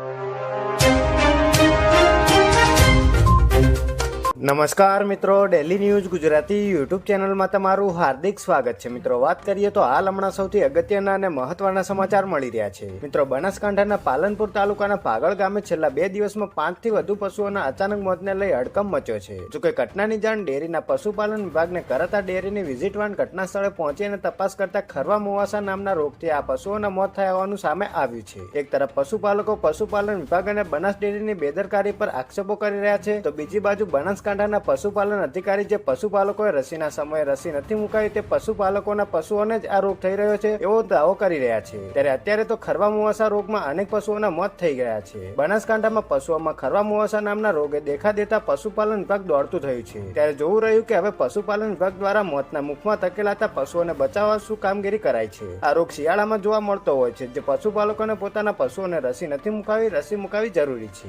you. નમસ્કાર મિત્રો daily news Gujarati YouTube ચેનલમાં તમારું હાર્દિક સ્વાગત છે. મિત્રો, વાત કરીએ તો હાલ હમણાં સૌથી અગત્યના અને મહત્વના સમાચાર મળી રહ્યા છે. મિત્રો, બનાસકાંઠાના પાલનપુર તાલુકાના પાગળ ગામે છેલ્લા બે દિવસમાં પાંચથી વધુ પશુઓના અચાનક મોતને લઈ હડકંપ મચ્યો છે. જોકે ઘટનાની જાણ ડેરીના પશુપાલન વિભાગને કરાતા ડેરીની વિઝિટ વાન ઘટના સ્થળે પહોંચી અને તપાસ કરતા ખરવા મુવાસા નામના રોગથી આ પશુઓના મોત થયા હોવાનું સામે આવ્યું છે. એક તરફ પશુપાલકો, પશુપાલન વિભાગ અને બનાસ ડેરીની બેદરકારી પર આક્ષેપો કરી રહ્યા છે. તો બીજી બાજુ બનાસકાંઠાના પશુપાલન અધિકારી જે પશુપાલકોએ રસીના સમયે રસી નથી મુકાવી તે પશુપાલકોના પશુઓને જ આ રોગ થઈ રહ્યો છે એવો દાવો કરી રહ્યા છે. ત્યારે અત્યારે તો ખરવા મુવાસા રોગમાં અનેક પશુઓના મોત થઈ ગયા છે. બનાસકાંઠામાં પશુઓમાં ખરવા મુવાસા નામના રોગે દેખા દેતા પશુપાલન વિભાગ દોડતું થયું છે. ત્યારે જોવું રહ્યું કે હવે પશુપાલન વિભાગ દ્વારા મોતના મુખમાં ધકેલાતા પશુઓને બચાવવા શું કામગીરી કરાય છે? આ રોગ શિયાળામાં જોવા મળતો હોય છે, જે પશુપાલકોને પોતાના પશુઓને રસી નથી મુકાવી, રસી મુકાવી જરૂરી છે.